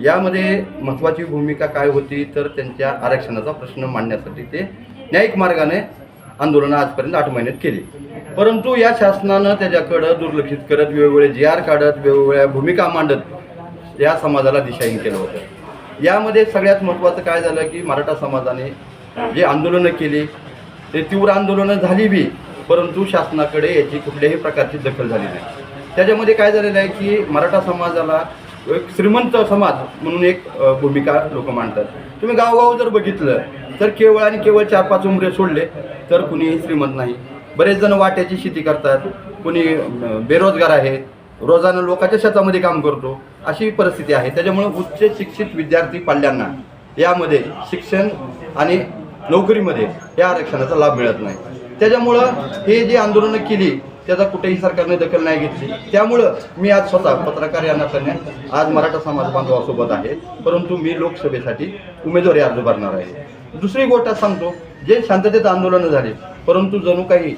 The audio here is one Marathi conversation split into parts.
यामध्ये महत्त्वाची भूमिका काय होती तर त्यांच्या आरक्षणाचा प्रश्न मांडण्यासाठी ते न्यायिक मार्गाने आंदोलन आजपर्यंत आठ महिन्यात केली. परंतु या शासनानं त्याच्याकडं दुर्लक्षित करत वेगवेगळे जी आर काढत वेगवेगळ्या भूमिका मांडत या समाजाला दिशाहीन केलं होतं. यामध्ये सगळ्यात महत्त्वाचं काय झालं की मराठा समाजाने जे आंदोलनं केली ते तीव्र आंदोलनं झाली बी परंतु शासनाकडे याची कुठल्याही प्रकारची दखल झाली नाही. त्याच्यामध्ये काय झालेलं आहे की मराठा समाजाला एक श्रीमंत समाज म्हणून एक भूमिका लोक मांडतात. तुम्ही गावगाव जर बघितलं तर केवळ आणि केवळ चार पाच उमरे सोडले तर कुणीही श्रीमंत नाही. बरेच जण वाट्याची शेती करतात कुणी बेरोजगार आहेत रोजानं लोकांच्या शेतामध्ये काम करतो अशी परिस्थिती आहे. त्याच्यामुळे उच्च शिक्षित विद्यार्थी पाल्यांना यामध्ये शिक्षण आणि नोकरीमध्ये या आरक्षणाचा लाभ मिळत नाही. त्याच्यामुळं हे जे आंदोलनं केली त्याचा कुठेही सरकारने दखल नाही घेतली. त्यामुळं मी आज स्वतः पत्रकार या नात्याने आज मराठा समाज बांधवासोबत आहे. परंतु मी लोकसभेसाठी उमेदवारी अर्ज भरणार आहे. दुसरी गोष्ट सांगतो जे शांततेत आंदोलनं झाले परंतु जणू काही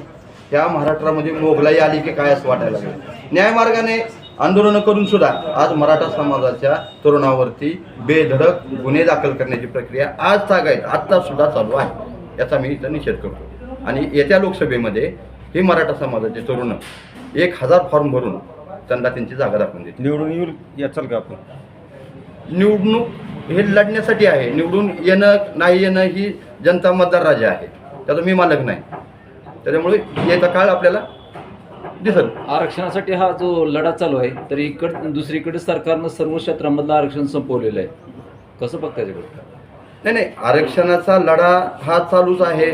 या महाराष्ट्रामध्ये मोगलाई आली की काय असं वाटायला लागलं. न्यायमार्गाने आंदोलनं करून सुद्धा आज मराठा समाजाच्या तरुणावरती बेधडक गुन्हे दाखल करण्याची प्रक्रिया आज तागायत आत्ता सुद्धा चालू आहे. याचा मी इथं निषेध करतो. आणि येत्या लोकसभेमध्ये हे मराठा समाजाचे तरुण एक हजार फॉर्म भरून त्यांना त्यांची जागा दाखवून देतील. निवडून येऊ याचाल का आपण? निवडणूक हे लढण्यासाठी आहे. निवडून येणं नाही येणं ही जनता मतदार राजा आहे. त्याचा मी मालक नाही. त्याच्यामुळे येता काळ आपल्याला दिसल. आरक्षणासाठी हा जो लढा चालू आहे तर इकड दुसरीकडे सरकारनं सर्व क्षेत्रामधलं आरक्षण संपवलेलं आहे. कसं बघता त्याच्याकडे? नाही नाही. आरक्षणाचा लढा हा चालूच आहे.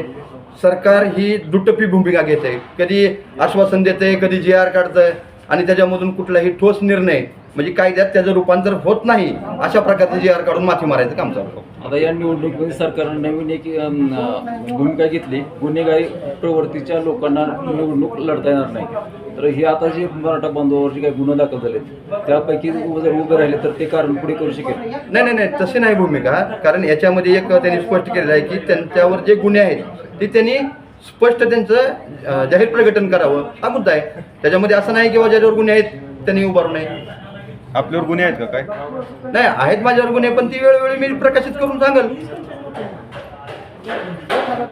सरकार ही दुटप्पी भूमिका घेते. कधी आश्वासन देते कधी जी आर काढतंय आणि त्याच्यामधून कुठलाही ठोस निर्णय म्हणजे कायद्यात त्याचं रूपांतर होत नाही अशा प्रकारचे जी आर काढून माथी मारायचं काम चालू आहे. आता या निवडणुकीमध्ये सरकारनं नवीन एक भूमिका घेतली. गुन्हेगारी प्रवृत्तीच्या लोकांना निवडणूक लढता येणार नाही. तर हे आता जे मराठा बांधवावर जे काही गुन्हे दाखल झाले त्यापैकी जर उभे राहिले तर ते कारण पुढे करू शकेल? नाही नाही नाही तशी नाही भूमिका. कारण याच्यामध्ये एक त्यांनी स्पष्ट केलेलं आहे की त्यांच्यावर जे गुन्हे आहेत ते त्यांनी स्पष्ट त्यांचं जाहीर प्रकटन करावं. हा मुद्दा आहे. त्याच्यामध्ये असं नाही की ज्याच्यावर गुन्हे आहेत त्यांनी उभारू नये. आपल्यावर गुन्हे आहेत का काय? नाही आहेत माझ्यावर गुन्हे पण ती वेळोवेळी मी प्रकाशित करून सांगेल.